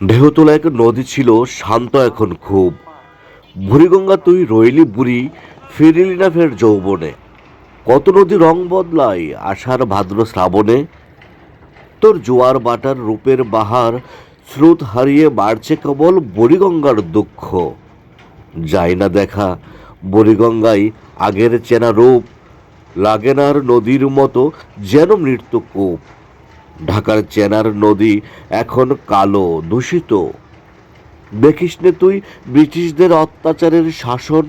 ঢেউতলা এক নদী ছিল শান্ত এখন খুব। বুড়িগঙ্গা তুই রইলি বুড়ি, ফিরিলি না ফের যৌবনে। কত নদী রং বদলায় আষাঢ় ভাদ্র শ্রাবণে। তোর জোয়ার বাটার রূপের বাহার স্রোত হারিয়ে বাড়ছে কেবল বুড়িগঙ্গার দুঃখ। যায় না দেখা বুড়িগঙ্গায় আগের চেনা রূপ, লাগে না আর নদীর মতো যেন মৃত্যু কূপ। ঢাকার চেনার নদী এখন কালো, দূষিত। দেখিস নে তুই ব্রিটিশদের অত্যাচারের শাসন?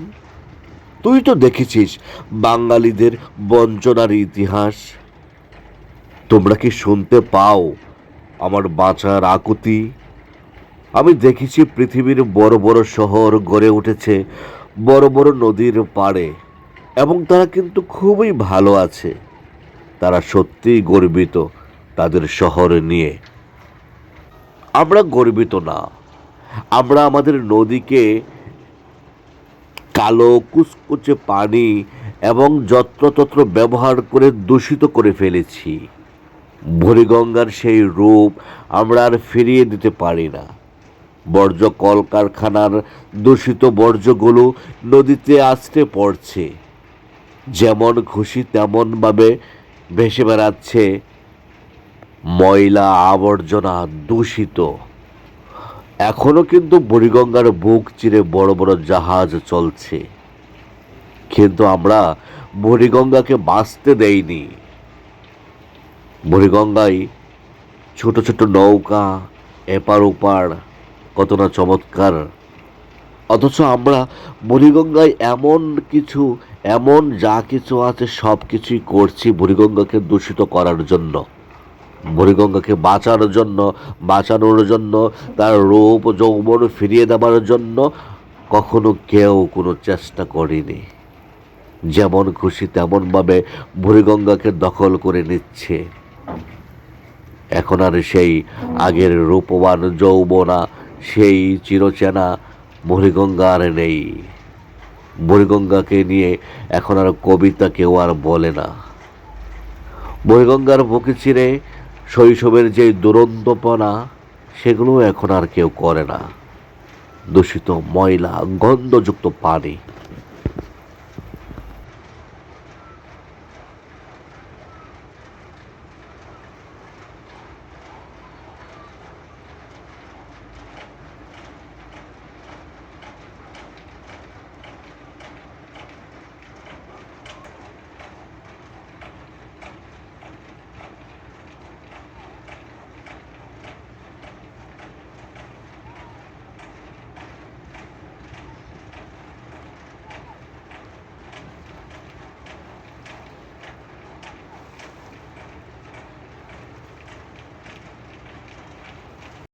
তুই তো দেখেছিস বাঙালিদের বঞ্চনার ইতিহাস। তোমরা কি শুনতে পাও আমার বাঁচার আকুতি? আমি দেখেছি পৃথিবীর বড় বড় শহর গড়ে উঠেছে বড় বড় নদীর পাড়ে, এবং তারা কিন্তু খুবই ভালো আছে। তারা সত্যিই গর্বিত তাদের শহর নিয়ে। আমরা গর্বিত না। আমরা আমাদের নদীকে কালো, কুচকুচে পানি এবং যত্রতত্র ব্যবহার করে দূষিত করে ফেলেছি। ভরিগঙ্গার সেই রূপ আমরা আর ফিরিয়ে দিতে পারি না। বর্জ্য কলকারখানার দূষিত বর্জ্যগুলো নদীতে আসতে পড়ছে। যেমন খুশি তেমনভাবে ভেসে বেড়াচ্ছে ময়লা আবর্জনা দূষিত। এখনও কিন্তু বুড়িগঙ্গার বুক চিরে বড় বড় জাহাজ চলছে। কিন্তু আমরা বুড়িগঙ্গাকে বাঁচতে দেইনি। বুড়িগঙ্গায় ছোট ছোট নৌকা, এপার ওপার কত না চমৎকার। অথচ আমরা বুড়িগঙ্গায় এমন কিছু, এমন যা কিছু আছে সব কিছুই করছি বুড়িগঙ্গাকে দূষিত করার জন্য। বুড়িগঙ্গাকে বাঁচানোর জন্য বাঁচানোর জন্য, তার রূপ যৌবন ফিরিয়ে দেওয়ার জন্য কখনো কেউ কোনো চেষ্টা করেনি। যেমন খুশি তেমনভাবে বুড়িগঙ্গাকে দখল করে নিচ্ছে। এখন আর সেই আগের রূপবান যৌবনা, সেই চিরচেনা বুড়িগঙ্গা আর নেই। বুড়িগঙ্গাকে নিয়ে এখন আর কবিতা কেউ আর বলে না। বুড়িগঙ্গার বুকে চিরে শৈশবের যে দুরন্তপনা সেগুলো এখন আর কেউ করে না। দূষিত ময়লা গন্ধযুক্ত পানি।